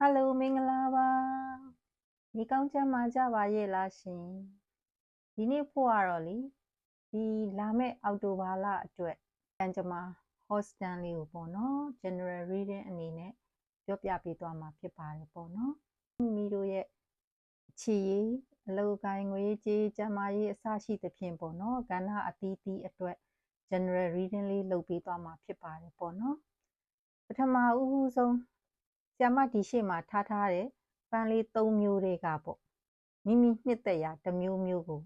ဟယ်လိုမင်္ဂလာပါဒီကောင်းချမ်းမာကြပါရဲ့လားရှင်ဒီနေ့ဖို့ကတော့လေဒီလာမယ့်အောက်တိုဘာလအတွက်တန်ကြမာ hostan လေးကိုပေါ့နော် general reading အနေနဲ့ပြောပြပေးသွားမှာဖြစ်ပါတယ်ပေါ့နော်မိမိတို့ရဲ့ချီရေးအလောက်ကိုင်းငွေကြေးကျန်းမာရေးအစရှိသဖြင့်ပေါ့နော်ကဏ္ဍအသီးသီးအတွက် general reading လေးလုပ်ပေးသွားမှာဖြစ်ပါတယ်ပေါ့နော်ပထမဦးဆုံး ဆ iam မဒီရှေ့မှာထားထားတဲ့ပန်းလေး၃မျိုးတွေကပေါ့မိမိနှစ်သက်ရာတစ်မျိုးမျိုးကို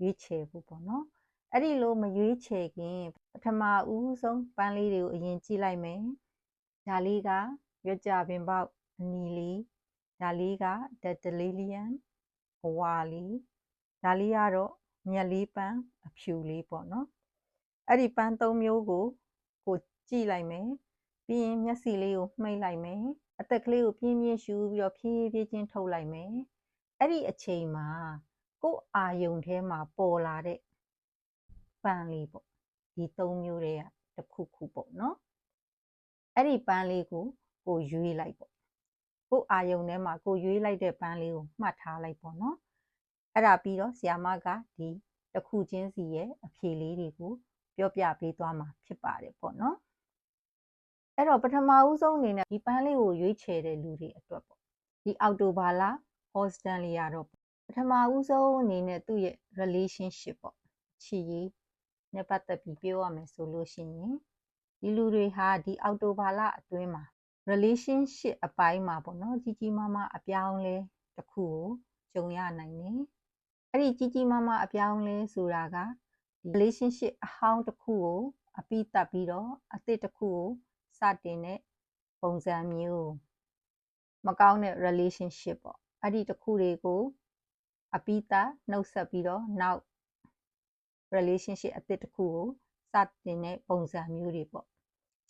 ရွေးချယ်ဖို့ပေါ့နော်အဲ့ဒီလိုမရွေးချယ်ခင်ပထမဦးဆုံးပန်းလေးတွေကိုအရင်ကြည့်လိုက်မယ်ဒါလေးကရွက်ကြပင်ပေါက်အနီလေးဒါလေးက Dandelion ဘဝလေးဒါလေးကတော့မြက်လေးပန်းအဖြူလေးပေါ့နော်အဲ့ဒီပန်း၃မျိုးကိုကိုကြည့်လိုက်မယ်ပြီးရင်မျက်စိလေးကိုမှိတ်လိုက်မယ် အသက်ကလေးကိုပြင်းပြင်းရှူပြီးတော့ဖြည်းဖြည်းချင်းထုတ်လိုက်မယ်အဲ့ဒီအချိန်မှာကိုယ်အာယုံထဲမှာပေါ်လာတဲ့ပန်းလေးပေါ့ဒီ၃မျိုးတွေကတစ်ခုခုပေါ့နော်အဲ့ဒီပန်းလေးကိုကိုရွေးလိုက်ပေါ့ကိုယ်အာယုံထဲမှာကိုရွေးလိုက်တဲ့ပန်းလေးကိုမှတ်ထားလိုက်ပေါ့နော်အဲ့ဒါပြီးတော့ဆီယာမကဒီတစ်ခုချင်းစီရဲ့အဖြေလေးတွေကိုပြောပြပေးသွားမှာဖြစ်ပါတယ်ပေါ့နော် အဲ့တော့ပထမဦးဆုံးအနေနဲ့ဒီပန်းလေးကိုရွေးချယ်တဲ့လူတွေအတွက်ပေါ့ဒီအောက်တိုဘာလ hostel လေးရတော့ပထမဦးဆုံးအနေနဲ့သူ့ရဲ့ relationship ပေါ့ချီရေးနဲ့ပတ်သက်ပြီးပြောရမယ်ဆိုလို့ရှိရင်ဒီလူတွေဟာဒီအောက်တိုဘာလအတွင်းမှာ relationship အပိုင်းမှာပေါ့နော်ကြီးကြီးမားမားအပြောင်းလဲတစ်ခုကိုကြုံရနိုင်တယ်အဲ့ဒီကြီးကြီးမားမားအပြောင်းလဲဆိုတာကဒီ relationship အဟောင်းတစ်ခုကိုအပိတက်ပြီးတော့အသစ်တစ်ခုကို စတင်တဲ့ပုံစံမျိုးမကောင်းတဲ့ relationship ပေါ့အဲ့ဒီတစ်ခုတွေကိုအပိတက်နှုတ်ဆက်ပြီးတော့နောက် relationship အသစ်တစ်ခုကိုစတင်တဲ့ပုံစံမျိုးတွေပေါ့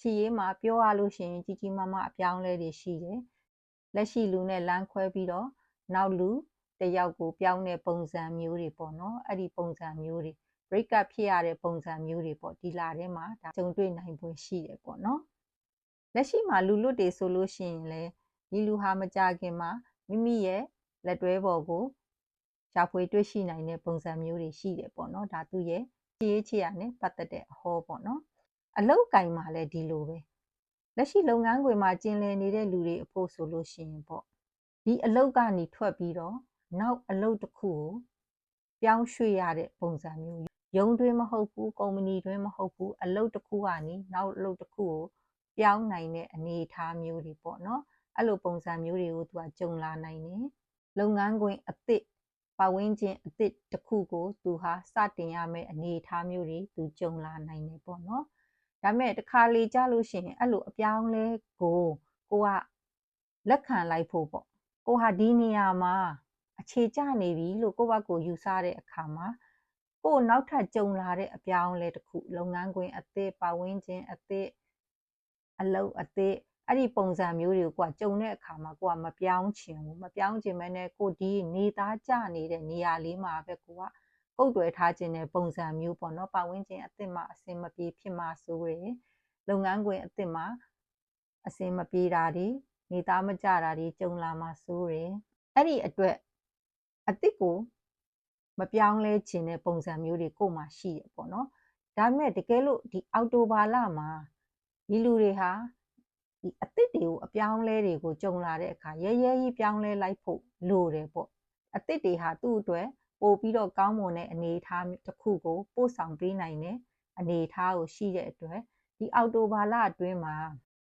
ချီရေးမှာပြောရလို့ရှိရင်ကြီးကြီးမားမားအပြောင်းလဲတွေရှိတယ်လက်ရှိလူနဲ့လမ်းခွဲပြီးတော့နောက်လူတယောက်ကိုပြောင်းတဲ့ပုံစံမျိုးတွေပေါ့နော်အဲ့ဒီပုံစံမျိုးတွေ break up ဖြစ်ရတဲ့ပုံစံမျိုးတွေပေါ့ဒီလာထဲမှာဒါကြုံတွေ့နိုင်ပွင့်ရှိတယ်ပေါ့နော် လက်ရှိမှာလူလွတ်တွေဆိုလို့ရှိရင်လည်းဒီလူဟာမကြခင်မှာမိမိရဲ့လက်တွဲပေါ်ကိုရှာဖွေတွေ့ရှိနိုင်တဲ့ပုံစံမျိုးတွေရှိတယ်ပေါ့နော်ဒါသူ့ရဲ့ခြေချေရနဲ့ပတ်သက်တဲ့အဟောပေါ့နော်အလောက်ကင်မှာလည်းဒီလိုပဲလက်ရှိလုပ်ငန်းခွင်မှာကျင်လည်နေတဲ့လူတွေအဖို့ဆိုလို့ရှိရင်ပေါ့ဒီအလောက်ကနေထွက်ပြီးတော့နောက်အလောက်တစ်ခုကိုပြောင်းရွှေ့ရတဲ့ပုံစံမျိုးရုံးတွင်းမဟုတ်ဘူးကုမ္ပဏီတွင်းမဟုတ်ဘူးအလုပ်တစ်ခုကနေနောက်အလုပ်တစ်ခုကို ပြောင်းနိုင်တဲ့အနေအထားမျိုးတွေပေါ့နော်အဲ့လိုပုံစံမျိုးတွေကိုသူကကြုံလာနိုင်တယ်လုပ်ငန်းခွင်အသစ်ပတ်ဝန်းကျင်အသစ်တစ်ခုကိုသူဟာစတင်ရမယ့်အနေအထားမျိုးတွေသူကြုံလာနိုင်တယ်ပေါ့နော်ဒါမဲ့တခါလေကြာလို့ရှိရင်အဲ့လိုအပြောင်းလဲကိုကိုကလက်ခံလိုက်ဖို့ပေါ့ကိုဟာဒီနေရာမှာအခြေကျနေပြီလို့ကိုယ့်ဘက်ကိုယူဆတဲ့အခါမှာကိုနောက်ထပ်ကြုံလာတဲ့အပြောင်းလဲတစ်ခုလုပ်ငန်းခွင်အသစ်ပတ်ဝန်းကျင်အသစ် အလုပ်အသစ်အဲ့ဒီပုံစံမျိုးတွေကိုကကြုံတဲ့အခါမှာကိုကမပြောင်းချင်ဘူးမပြောင်းချင်မဲနဲ့ကိုဒီနေသားကြနေတဲ့နေရာလေးမှာပဲကိုကကုတ်တွယ်ထားခြင်းတဲ့ပုံစံမျိုးပေါ့နော်ပတ်ဝန်းကျင်အသစ်မှာအစင်မပြေဖြစ်မှာဆိုရယ်လုပ်ငန်းခွင်အသစ်မှာအစင်မပြေတာတွေနေသားမကြတာတွေကြုံလာမှာဆိုရယ်အဲ့ဒီအတွက်အသစ်ကိုမပြောင်းလဲခြင်းတဲ့ပုံစံမျိုးတွေကိုမှရှိတယ်ပေါ့နော်ဒါပေမဲ့တကယ်လို့ဒီအောက်တိုဘာလမှာ ဒီလူတွေဟာဒီအသစ်တွေကိုအပြောင်းလဲတွေကိုကြုံလာတဲ့အခါရဲရဲကြီးပြောင်းလဲလိုက်ဖို့လိုတယ်ပေါ့အသစ်တွေဟာသူ့အတွက်ပို့ပြီးတော့ကောင်းမွန်တဲ့အနေအထားတစ်ခုကိုပို့ဆောင်ပေးနိုင်တဲ့အနေအထားကိုရှိတဲ့အတွက်ဒီအောက်တိုဘာလအတွင်းမှာ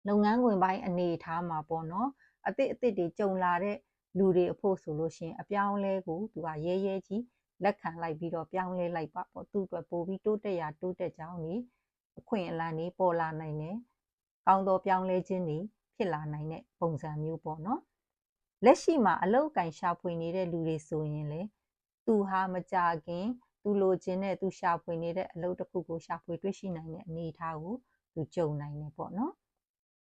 လုပ်ငန်းခွင်ပိုင်းအနေအထားမှာပေါ့နော်အသစ်အသစ်တွေကြုံလာတဲ့လူတွေအဖို့ဆိုလို့ရှိရင်အပြောင်းလဲကိုသူကရဲရဲကြီးလက်ခံလိုက်ပြီးတော့ပြောင်းလဲလိုက်ပါပေါ့သူ့အတွက်ပို့ပြီးတိုးတက်ရာတိုးတက်ကြောင်းနေအခွင့်အလမ်းတွေပေါ်လာနိုင်တယ် ကောင်းသောပြောင်းလဲခြင်းတွေဖြစ်လာနိုင်တဲ့ပုံစံမျိုးပေါ့နော်လက်ရှိမှာအလောက်ကင်ရှာဖွေနေတဲ့လူတွေဆိုရင်လေသူဟာမကြခင်သူလိုချင်တဲ့သူရှာဖွေနေတဲ့အလုပ်တစ်ခုကိုရှာဖွေတွေ့ရှိနိုင်တဲ့အနေအထားကိုသူကြုံနိုင်တယ်ပေါ့နော်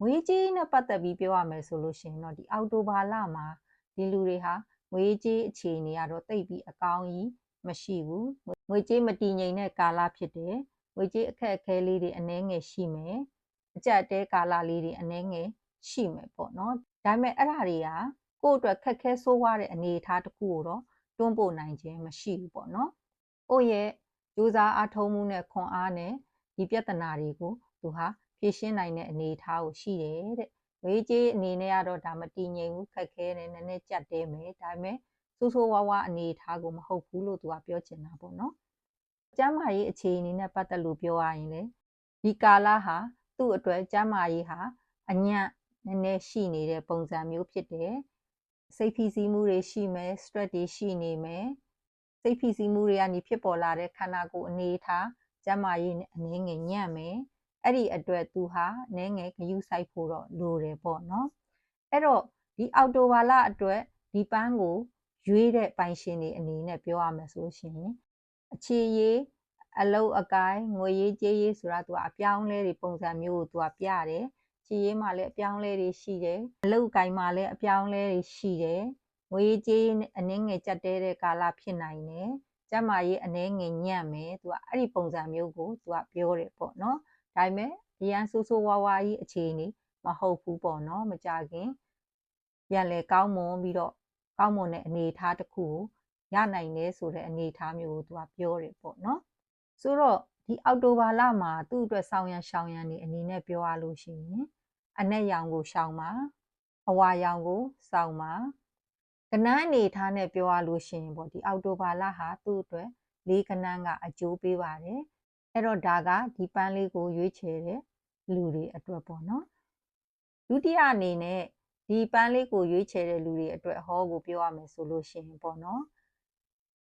ငွေကြေးနဲ့ပတ်သက်ပြီးပြောရမယ်ဆိုလို့ရှိရင်တော့ဒီအောက်တိုဘာလမှာဒီလူတွေဟာငွေကြေးအခြေအနေကတော့တိတ်ပြီးအကောင်းကြီးမရှိဘူးငွေကြေးမတည်ငြိမ်တဲ့ကာလဖြစ်တယ်ငွေကြေးအခက်အခဲလေးတွေအနည်းငယ်ရှိမယ် အကြက်တဲကာလလေးတွေအနည်းငယ်ရှိမယ်ပေါ့နော်ဒါပေမဲ့အဲ့ဒါတွေကကိုယ့်အတွက်ခက်ခဲဆိုးဝါးတဲ့အနေအထားတစ်ခုကိုတော့တွန်းပို့နိုင်ခြင်းမရှိဘူးပေါ့နော်ကိုယ့်ရဲ့ကြိုးစားအားထုတ်မှုနဲ့ခွန်အားနဲ့ဒီပြဿနာတွေကိုသူဟာဖြေရှင်းနိုင်တဲ့အနေအထားကိုရှိတယ်တဲ့ဝေးကြီးအနေနဲ့ကတော့ဒါမတည်ငြိမ်ဘူးခက်ခဲတယ်နည်းနည်းကြက်တဲမယ်ဒါပေမဲ့ဆိုးဆိုးဝါးဝါအနေအထားကိုမဟုတ်ဘူးလို့သူကပြောချင်တာပေါ့နော်ကျမ်းမာရေးအခြေအနေနဲ့ပတ်သက်လို့ပြောရရင်လေဒီကာလဟာ သူ့အတွက်ကျမ်းမာရေးဟာအညံ့နည်းနည်းရှိနေတဲ့ပုံစံမျိုးဖြစ်တယ်စိတ်ဖိစီးမှုတွေရှိမယ် stress တွေရှိနေမယ်စိတ်ဖိစီးမှုတွေကနေဖြစ်ပေါ်လာတဲ့ခန္ဓာကိုယ်အနေအထားကျန်းမာရေးအနည်းငယ်ညံ့မယ်အဲ့ဒီအတွက်သူဟာနည်းငယ်ဂယုစိုက်ဖို့တော့လိုတယ်ပေါ့နော်အဲ့တော့ဒီအော်တိုဘာလအတွက်ဒီပန်းကိုရွေးတဲ့ပိုင်ရှင်တွေအနေနဲ့ပြောရမယ်ဆိုရှင်အခြေရေး အလုတ်အကိုင်းငွေရေးကြေးရေးဆိုတာသူကအပြောင်းလဲတွေပုံစံမျိုးကိုသူကပြတယ်ခြေရေးမှာလည်းအပြောင်းလဲတွေရှိတယ်အလုတ်ကိုင်းမှာလည်းအပြောင်းလဲတွေရှိတယ်ငွေကြေးအနှင်းငယ်ကြက်တဲတဲ့ကာလဖြစ်နိုင်တယ်ကျမရေးအနှဲငယ်ညံ့မယ်သူကအဲ့ဒီပုံစံမျိုးကိုသူကပြောတယ်ပေါ့နော်ဒါပေမဲ့အရန်ဆူဆူဝါဝါကြီးအခြေအနေမဟုတ်ဘူးပေါ့နော်မကြခင်ပြန်လဲကောင်းမွန်ပြီးတော့ကောင်းမွန်တဲ့အနေအထားတစ်ခုကိုရနိုင်တယ်ဆိုတဲ့အနေအထားမျိုးကိုသူကပြောတယ်ပေါ့နော် ဆိုတော့ဒီအောက်တိုဘာလမှာသူ့အတွက်ဆောင်းရံရှောင်းရံနေအနေနဲ့ပြောရလို့ရှိရင်အနက်ရောင်ကိုရှောင်းပါအဝါရောင်ကိုစောင်းပါကနန်းအနေထားနဲ့ပြောရလို့ရှိရင်ပေါ့ဒီအောက်တိုဘာလဟာသူ့အတွက်လေးကနန်းကအကျိုးပေးပါတယ်အဲ့တော့ဒါကဒီပန်းလေးကိုရွေးချယ်တဲ့လူတွေအတွက်ပေါ့နော်ဒုတိယအနေနဲ့ဒီပန်းလေးကိုရွေးချယ်တဲ့လူတွေအတွက်ဟောကိုပြောရမယ်ဆိုလို့ရှိရင်ပေါ့နော်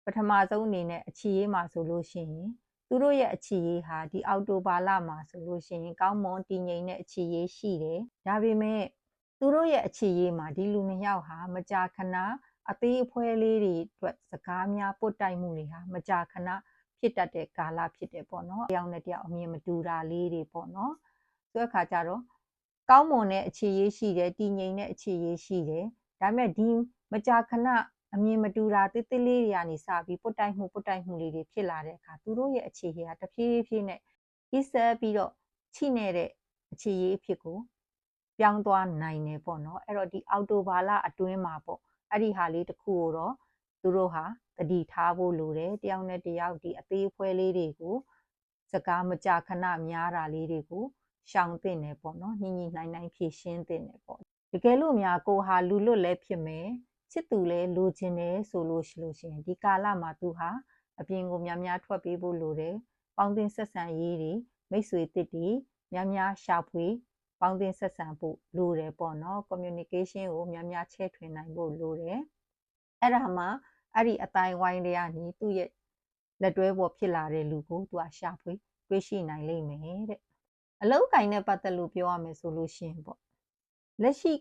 ပထမဆုံးအနေနဲ့အခြေရေးမှာဆိုလို့ရှိရင် သူတို့ရဲ့အခြေရေးဟာဒီအောက်တိုဘာလမှာဆိုလို့ရှိရင်ကောင်းမွန်တည်ငြိမ်တဲ့အခြေရေးရှိတယ်ဒါပေမဲ့သူတို့ရဲ့အခြေရေးမှာဒီလူနှစ်ယောက်ဟာမကြာခဏအသေးအဖွဲလေးတွေအတွက်စကားများပုတ်တိုက်မှုတွေဟာမကြာခဏဖြစ်တတ်တဲ့ကာလဖြစ်တယ်ပေါ့နော်။တယောက်နဲ့တယောက်အမြင်မတူတာလေးတွေပေါ့နော်။ဆိုတဲ့အခါကျတော့ကောင်းမွန်တဲ့အခြေရေးရှိတယ်တည်ငြိမ်တဲ့အခြေရေးရှိတယ်။ဒါပေမဲ့ဒီမကြာခဏ အမြင်မတူတာတိတိလေးတွေကနေစပြီးပုတ်တိုက်မှုပုတ်တိုက်မှုလေးတွေဖြစ်လာတဲ့အခါသူတို့ရဲ့အခြေရေးကတဖြည်းဖြည်းနဲ့ဤဆက်ပြီးတော့ချိနေတဲ့အခြေရေးအဖြစ်ကိုပြောင်းသွားနိုင်တယ်ပေါ့နော်အဲ့တော့ဒီအော်တိုဘာလအတွင်းမှာပေါ့အဲ့ဒီဟာလေးတစ်ခုကိုတော့သူတို့ဟာတတိထားဖို့လိုတယ်တယောက်နဲ့တယောက်ဒီအသေးအဖွဲလေးတွေကိုစကားမကြခဏများတာလေးတွေကိုရှောင်သင့်တယ်ပေါ့နော်ညှိညှိနှိုင်းနှိုင်းဖြည့်ရှင်းသင့်တယ်ပေါ့တကယ်လို့များကိုဟာလူလွတ်လဲဖြစ်မယ် ချစ်သူလဲလိုချင်တယ်ဆိုလို့ရှိလို့ရှိရင်ဒီကာလမှာသူဟာအပြင်ကိုများများထွက်ပေးဖို့လိုတယ်ပေါင်းတင်ဆက်ဆံရေးတွေမိတ်ဆွေတစ်တွေများများရှာဖွေပေါင်းတင်ဆက်ဆံဖို့လိုတယ်ပေါ့နော် communication ကိုများများချဲ့ထွင်နိုင်ဖို့လိုတယ်အဲ့ဒါမှအဲ့ဒီအတိုင်းဝိုင်းတွေကနေသူ့ရဲ့လက်တွဲပေါ်ဖြစ်လာတဲ့လူကိုသူကရှာဖွေတွေ့ရှိနိုင်လိမ့်မယ်တဲ့အလောက်ကင်နဲ့ပတ်သက်လို့ပြောရမယ်ဆိုလို့ရှိရင်ပေါ့လက်ရှိ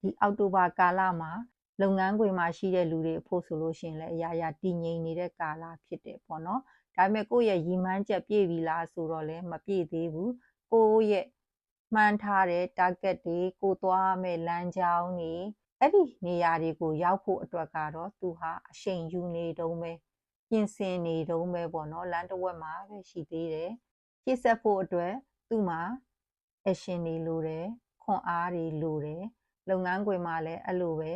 ဒီအောက်တိုဘာကာလမှာ လုပ်ငန်းခွင်မှာရှိတဲ့လူတွေအဖို့ဆိုလို့ရှိရင်လည်းအရာရာတည်ငြိမ်နေတဲ့ကာလဖြစ်တယ်ပေါ့နော်ဒါပေမဲ့ကိုယ့်ရဲ့ရည်မှန်းချက်ပြည့်ပြီလားဆိုတော့လည်းမပြည့်သေးဘူးကိုယ့်ရဲ့မှန်းထားတဲ့ target တွေကိုသွားမဲ့လမ်းကြောင်းတွေအဲ့ဒီနေရာတွေကိုရောက်ဖို့အတွက်ကတော့သူဟာအချိန်ယူနေတုံးပဲပြင်ဆင်နေတုံးပဲပေါ့နော်လမ်းတစ်ဝက်မှာပဲရှိသေးတယ်ပြည့်စက်ဖို့အတွက်သူ့မှာ action တွေလိုတယ်ခွန်အားတွေလိုတယ်လုပ်ငန်းခွင်မှာလည်းအဲ့လိုပဲ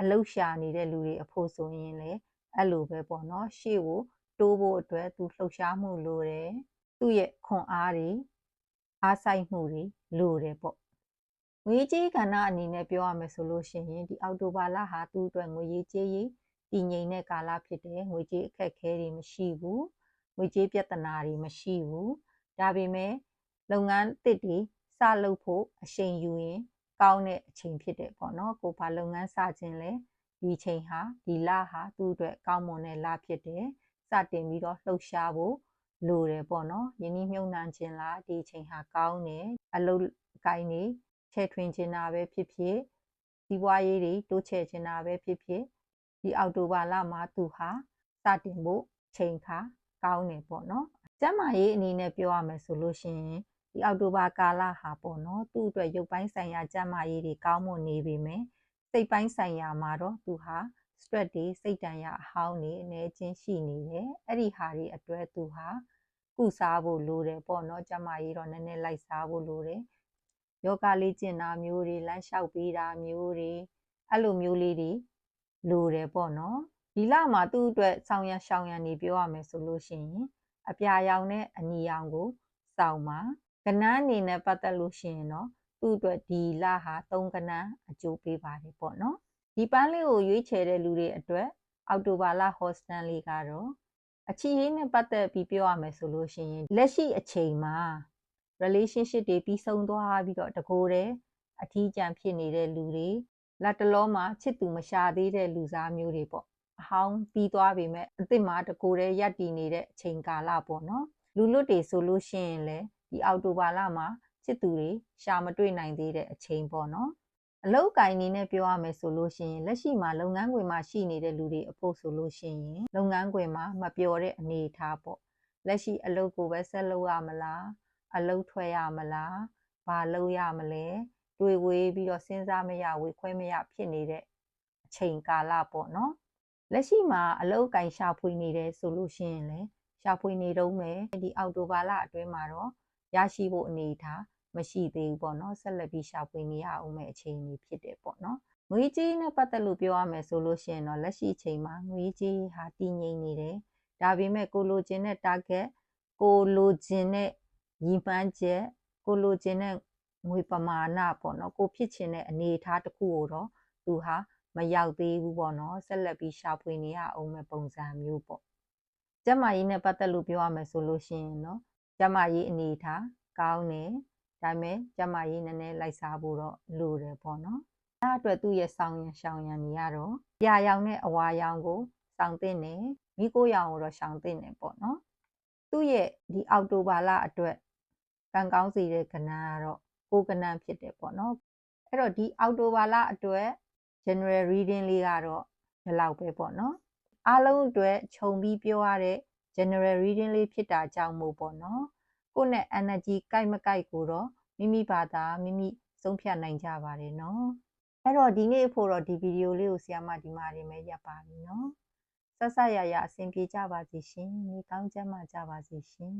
အလုရှာနေတဲ့လူတွေအဖို့ဆိုရင်လည်းအဲ့လိုပဲပေါ့နော်ရှေ့ကိုတိုးဖို့အတွက်သူလှုပ်ရှားမှုလိုတယ်သူ့ရဲ့ခွန်အားတွေအားဆိုင်မှုတွေလိုတယ်ပေါ့ငွေကြေးကဏ္ဍအနေနဲ့ပြောရမယ်ဆိုလို့ရှိရင်ဒီအောက်တိုဘာလဟာသူ့အတွက်ငွေရေးကြေးရေးတည်ငြိမ်တဲ့ကာလဖြစ်တယ်ငွေကြေးအခက်အခဲတွေမရှိဘူးငွေကြေးပြဿနာတွေမရှိဘူးဒါပေမဲ့လုပ်ငန်းတစ်တွေစလုပ်ဖို့အချိန်ယူရင် ကောင်းတဲ့အချိန်ဖြစ်တယ်ပေါ့နော်ကိုဘာလုပ်ငန်းစခြင်းလဲဒီချိန်ဟာဒီလဟာသူ့အတွက်ကောင်းမွန်တဲ့လဖြစ်တယ်စတင်ပြီးတော့လှုပ်ရှားဖို့လိုတယ်ပေါ့နော်ယင်းနှမြုံနှံခြင်းလားဒီချိန်ဟာကောင်းတယ်အလုပ်ကိုင်းနေချဲ့ထွင်ခြင်းတာပဲဖြစ်ဖြစ်ဒီပွားရေးတွေတိုးချဲ့ခြင်းတာပဲဖြစ်ဖြစ်ဒီအောက်တိုဘာလမှာသူဟာစတင်ဖို့ချိန်ခါကောင်းတယ်ပေါ့နော်ကျမရေးအနေနဲ့ပြောရမယ်ဆိုလို့ရှိရင် ဒီအောက်တိုဘာကာလဟာပေါ့နော်သူ့အတွက်ရုပ်ပိုင်းဆိုင်ရာကျန်းမာရေးတွေကောင်းမွန်နေပြီမယ်စိတ်ပိုင်းဆိုင်ရာမှာတော့သူဟာ stress တွေစိတ်တန်ရာအဟောင်းတွေအနေချင်းရှိနေတယ်အဲ့ဒီဟာတွေအတွက်သူဟာကုစားဖို့လိုတယ်ပေါ့နော်ကျန်းမာရေးတော့နည်းနည်းလိုက်စားဖို့လိုတယ်ယောဂလေးကျင့်တာမျိုးတွေလမ်းလျှောက်ပေးတာမျိုးတွေအဲ့လိုမျိုးလေးတွေလိုတယ်ပေါ့နော်ဒီလမှာသူ့အတွက်ဆောင်ရန်ရှောင်ရန်နေပြောရမယ်ဆိုလို့ရှိရင်အပြာရောင်နဲ့အနီရောင်ကိုစောင့်ပါ ကနန်းအနေနဲ့ပတ်သက်လို့ရှိရင်တော့သူ့အတွက်ဒီလဟာ၃ကနန်းအကျိုးပေးပါတယ်ပေါ့နော်ဒီပန်းလေးကိုရွေးချယ်တဲ့လူတွေအတွက်အောက်တိုဘာလဟော့စတန်လေးကတော့အချီရေးနဲ့ပတ်သက်ပြီးပြောရမယ်ဆိုလို့ရှိရင်လက်ရှိအချိန်မှာ relationship တွေပြီးဆုံးသွားပြီးတော့တကိုယ်တည်းအထီးကျန်ဖြစ်နေတဲ့လူတွေလက်တလုံးမှာချစ်သူမရှာသေးတဲ့လူစားမျိုးတွေပေါ့အဟောင်းပြီးသွားပြီမဲ့အစ်စ်မှာတကိုယ်တည်းရပ်တည်နေတဲ့အချိန်ကာလပေါ့နော်လူလွတ်တွေဆိုလို့ရှိရင်လည်း ဒီအောက်တိုဘာလမှာချစ်သူတွေရှာမတွေ့နိုင်သေးတဲ့အချိန်ပေါ့နော်အလုတ်ကင်နေနဲ့ပြောရမယ်ဆိုလို့ရှိရင်လက်ရှိမှာလုပ်ငန်းခွင်မှာရှိနေတဲ့လူတွေအဖို့ဆိုလို့ရှိရင်လုပ်ငန်းခွင်မှာမပျော်တဲ့အနေအထားပေါ့လက်ရှိအလုပ်ကိုပဲဆက်လုပ်ရမလားအလုပ်ထွက်ရမလားဘာလုပ်ရမလဲတွေဝေးပြီးတော့စဉ်းစားမရဝေခွဲမရဖြစ်နေတဲ့အချိန်ကာလပေါ့နော်လက်ရှိမှာအလုပ်ကင်ရှာဖွေနေတယ်ဆိုလို့ရှိရင်လည်းရှာဖွေနေတော့မယ်ဒီအောက်တိုဘာလအတွင်းမှာတော့ ရရှိဖို့အနေထားမရှိသေးဘူးပေါ့နော်ဆက်လက်ပြီးရှာဖွေနေရအောင်မဲ့အခြေအနေဖြစ်တယ်ပေါ့နော်ငွေကြေးနဲ့ပတ်သက်လို့ပြောရမယ်ဆိုလို့ရှိရင်တော့လက်ရှိအချိန်မှာငွေကြေးဟာတည်ငြိမ်နေတယ်ဒါပေမဲ့ကိုလိုချင်တဲ့ target ကိုလိုချင်တဲ့ရည်မှန်းချက်ကိုလိုချင်တဲ့ငွေပမာဏပေါ့နော်ကိုဖြစ်ချင်တဲ့အနေအထားတစ်ခုကိုတော့သူဟာမရောက်သေးဘူးပေါ့နော်ဆက်လက်ပြီးရှာဖွေနေရအောင်မဲ့ပုံစံမျိုးပေါ့ကျမကြီးနဲ့ပတ်သက်လို့ပြောရမယ်ဆိုလို့ရှိရင်နော် ကျမကြီးအနေအထားကောင်းတယ်ဒါပေမဲ့ကျမကြီးနည်းနည်းလိုက်စားဖို့တော့လိုတယ်ပေါ့နော်အဲအတွက်သူ့ရဲ့ဆောင်းရံရှောင်းရံနေရတော့ပြာရောင်နဲ့အဝါရောင်ကိုစောင်းတင်တယ်မိကိုရောင်ကိုတော့ရှောင်းတင်တယ်ပေါ့နော်သူ့ရဲ့ဒီအောက်တိုဘာလအတွက်ကံကောင်းစီတဲ့ကဏ္ဍကတော့ကိုကဏ္ဍဖြစ်တယ်ပေါ့နော်အဲ့တော့ဒီအောက်တိုဘာလအတွက် general reading လေးကတော့ဒီလောက်ပဲပေါ့နော်အားလုံးအတွက်ခြုံပြီးပြောရတဲ့ general reading လေးဖြစ်တာကြောင့်မို့ပေါ့နော်ကိုယ့်နဲ့ energy ကိုက်မကိုက်ကိုတော့မိမိဘာသာမိမိဆုံးဖြတ်နိုင်ကြပါတယ်နော်အဲ့တော့ဒီနေ့ဖို့တော့ဒီဗီဒီယိုလေးကိုဆရာမဒီမှာနေမဲ့ရပ်ပါပြီနော်ဆက်ဆက်ရရအဆင်ပြေကြပါစေရှင်နေကောင်းကြမှာကြပါစေရှင်